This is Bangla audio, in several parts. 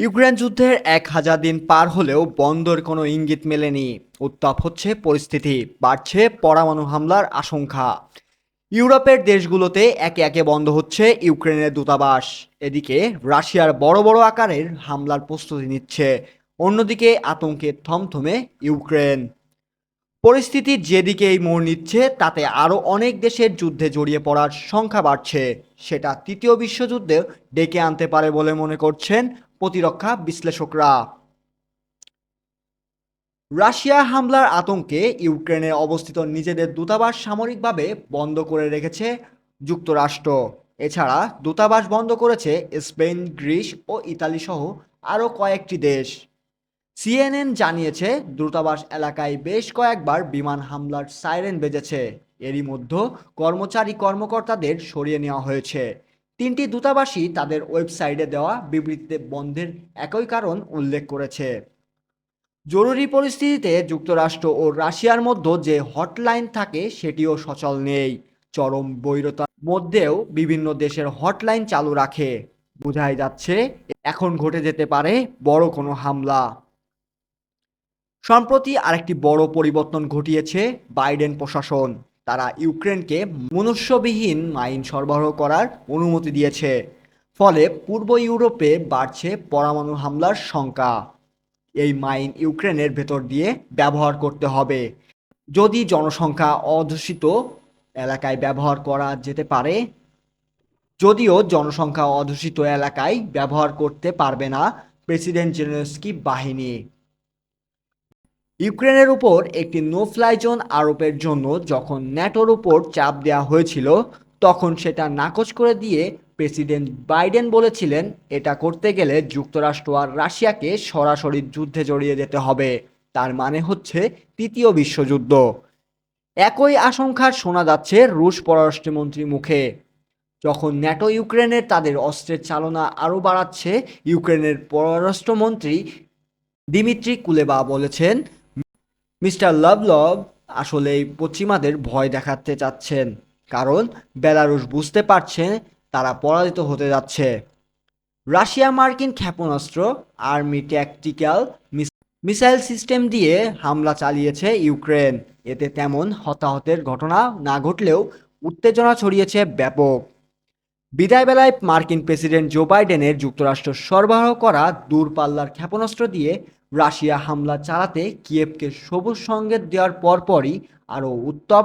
ইউক্রেন যুদ্ধের এক হাজার দিন পার হলেও বন্দর কোনো ইঙ্গিত মেলেনি। উত্তাপ হচ্ছে পরিস্থিতি, বাড়ছে পরমাণু হামলার আশঙ্কা। ইউরোপের দেশগুলোতে একে একে বন্ধ হচ্ছে ইউক্রেনের দূতাবাস। এদিকে রাশিয়ার বড় বড় আকারের হামলার প্রস্তুতি নিচ্ছে, অন্যদিকে আতঙ্কে থমথমে ইউক্রেন। পরিস্থিতি যেদিকেই মোড় নিচ্ছে, তাতে আরও অনেক দেশের যুদ্ধে জড়িয়ে পড়ার সংখ্যা বাড়ছে। সেটা তৃতীয় বিশ্বযুদ্ধে ডেকে আনতে পারে বলে মনে করছেন প্রতিরক্ষা বিশ্লেষকরা। রাশিয়া হামলার আতঙ্কে ইউক্রেনে অবস্থিত নিজেদের দূতাবাস সামরিকভাবে বন্ধ করে রেখেছে যুক্তরাষ্ট্র। এছাড়া দূতাবাস বন্ধ করেছে স্পেন, গ্রিস ও ইতালি সহ আরও কয়েকটি দেশ। সিএনএন জানিয়েছে দূতাবাস এলাকায় বেশ কয়েকবার বিমান হামলার সাইরেন বেজেছে। এরই মধ্যে কর্মচারী কর্মকর্তাদের সরিয়ে নেওয়া হয়েছে। তিনটি দূতাবাসই তাদের ওয়েবসাইটে দেওয়া বিবৃতিতে বন্ধের একই কারণ উল্লেখ করেছে। জরুরি পরিস্থিতিতে যুক্তরাষ্ট্র ও রাশিয়ার মধ্যে যে হটলাইন থাকে, সেটিও সচল নেই। চরম বৈরতার মধ্যেও বিভিন্ন দেশের হটলাইন চালু রাখে। বোঝাই যাচ্ছে, এখন ঘটে যেতে পারে বড় কোনো হামলা। সম্প্রতি আরেকটি বড় পরিবর্তন ঘটিয়েছে বাইডেন প্রশাসন। তারা ইউক্রেনকে মনুষ্যবিহীন মাইন সরবরাহ করার অনুমতি দিয়েছে। ফলে পূর্ব ইউরোপে বাড়ছে পরমাণু হামলার শঙ্কা এই মাইন ইউক্রেনের ভেতর দিয়ে ব্যবহার করতে হবে। যদি জনসংখ্যা অধ্যুষিত এলাকায় ব্যবহার করা যেতে পারে, যদিও জনসংখ্যা অধ্যুষিত এলাকায় ব্যবহার করতে পারবে না প্রেসিডেন্ট জেলেনস্কি বাহিনী। ইউক্রেনের উপর একটি নো ফ্লাই জোন আরোপের জন্য যখন ন্যাটোর উপর চাপ দেওয়া হয়েছিল, তখন সেটা নাকচ করে দিয়ে প্রেসিডেন্ট বাইডেন বলেছিলেন, এটা করতে গেলে যুক্তরাষ্ট্র আর রাশিয়াকে সরাসরি যুদ্ধে জড়িয়ে যেতে হবে। তার মানে হচ্ছে তৃতীয় বিশ্বযুদ্ধ। একই আশঙ্কার শোনা যাচ্ছে রুশ পররাষ্ট্রমন্ত্রীর মুখে। যখন ন্যাটো ইউক্রেনের তাদের অস্ত্রের চালনা আরও বাড়াচ্ছে, ইউক্রেনের পররাষ্ট্রমন্ত্রী দিমিত্রি কুলেবা বলেছেন মিস্টার লাভলভ আসলেই পশ্চিমাদের ভয় দেখাতে চাচ্ছেন, কারণ বেলারুশ বুঝতে পারছে তারা পরাজিত হতে যাচ্ছে। রাশিয়া মার্কিন ক্ষেপণাস্ত্র, আর্মি ট্যাকটিক্যাল মিসাইল সিস্টেম দিয়ে হামলা চালিয়েছে ইউক্রেন। এতে তেমন হতাহতের ঘটনা না ঘটলেও উত্তেজনা ছড়িয়েছে ব্যাপক। বিদায়বেলায় মার্কিন প্রেসিডেন্ট জো বাইডেনের যুক্তরাষ্ট্র সরবরাহ করা দূরপাল্লার ক্ষেপণাস্ত্র দিয়ে রাশিয়া হামলা চালাতে কিয়েভকে সবুজ সংকেত দেওয়ার পরপরই আরও উত্তপ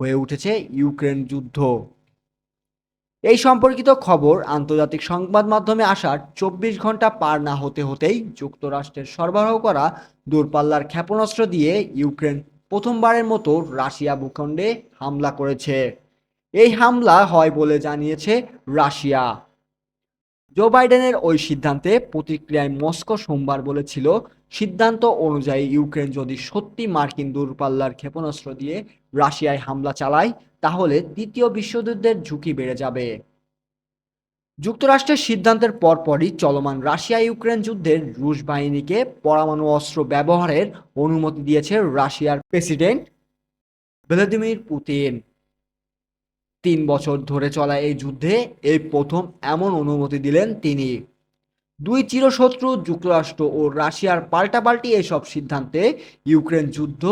হয়ে উঠেছে ইউক্রেন যুদ্ধ। এই সম্পর্কিত খবর আন্তর্জাতিক সংবাদ মাধ্যমে আসার চব্বিশ ঘণ্টা পার না হতে হতেই যুক্তরাষ্ট্রের সরবরাহ করা দূরপাল্লার ক্ষেপণাস্ত্র দিয়ে ইউক্রেন প্রথমবারের মতো রাশিয়া ভূখণ্ডে হামলা করেছে। এই হামলা হয় বলে জানিয়েছে রাশিয়া। জো বাইডেনের ওই সিদ্ধান্তে প্রতিক্রিয়ায় মস্কো সোমবার বলেছিল, সিদ্ধান্ত অনুযায়ী ইউক্রেন যদি সত্যি মার্কিন দূরপাল্লার ক্ষেপণাস্ত্র দিয়ে রাশিয়ায় হামলা চালায়, তাহলে তৃতীয় বিশ্বযুদ্ধের ঝুঁকি বেড়ে যাবে। যুক্তরাষ্ট্রের সিদ্ধান্তের পরপরই চলমান রাশিয়া ইউক্রেন যুদ্ধের রুশ বাহিনীকে পরমাণু অস্ত্র ব্যবহারের অনুমতি দিয়েছে রাশিয়ার প্রেসিডেন্ট ভ্লাদিমির পুতিন। তিন বছর ধরে চলা এই যুদ্ধে এই প্রথম এমন অনুমতি দিলেন তিনি। দুই চিরশত্রু, যুক্তরাষ্ট্র ও রাশিয়ার পাল্টাপাল্টি এসব সিদ্ধান্তে ইউক্রেন যুদ্ধ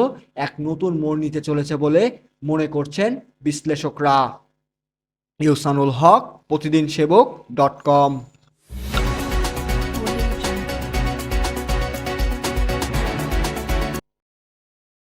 এক নতুন মোড় নিতে চলেছে বলে মনে করছেন বিশ্লেষকরা। ইউসানুল হক, প্রতিদিন সেবক ডট কম।